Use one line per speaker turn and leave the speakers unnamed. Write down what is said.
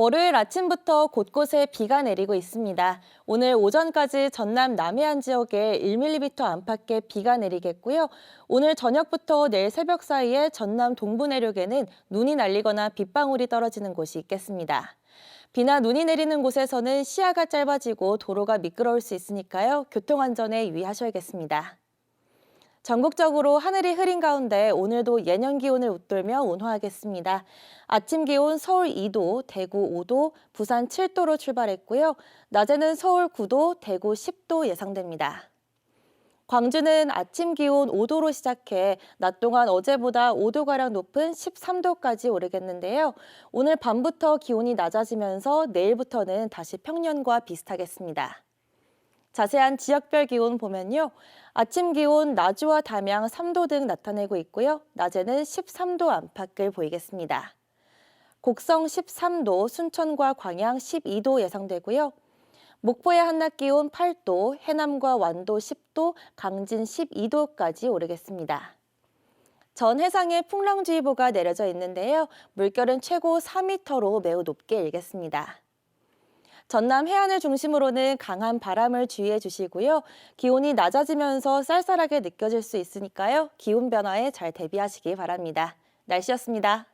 월요일 아침부터 곳곳에 비가 내리고 있습니다. 오늘 오전까지 전남 남해안 지역에 1mm 안팎의 비가 내리겠고요. 오늘 저녁부터 내일 새벽 사이에 전남 동부 내륙에는 눈이 날리거나 빗방울이 떨어지는 곳이 있겠습니다. 비나 눈이 내리는 곳에서는 시야가 짧아지고 도로가 미끄러울 수 있으니까요. 교통안전에 유의하셔야겠습니다. 전국적으로 하늘이 흐린 가운데 오늘도 예년 기온을 웃돌며 온화하겠습니다. 아침 기온 서울 2도, 대구 5도, 부산 7도로 출발했고요. 낮에는 서울 9도, 대구 10도 예상됩니다. 광주는 아침 기온 5도로 시작해 낮 동안 어제보다 5도가량 높은 13도까지 오르겠는데요. 오늘 밤부터 기온이 낮아지면서 내일부터는 다시 평년과 비슷하겠습니다. 자세한 지역별 기온 보면요. 아침 기온 나주와 담양 3도 등 나타내고 있고요. 낮에는 13도 안팎을 보이겠습니다. 곡성 13도, 순천과 광양 12도 예상되고요. 목포의 한낮 기온 8도, 해남과 완도 10도, 강진 12도까지 오르겠습니다. 전 해상에 풍랑주의보가 내려져 있는데요. 물결은 최고 4m로 매우 높게 일겠습니다. 전남 해안을 중심으로는 강한 바람을 주의해 주시고요. 기온이 낮아지면서 쌀쌀하게 느껴질 수 있으니까요. 기온 변화에 잘 대비하시기 바랍니다. 날씨였습니다.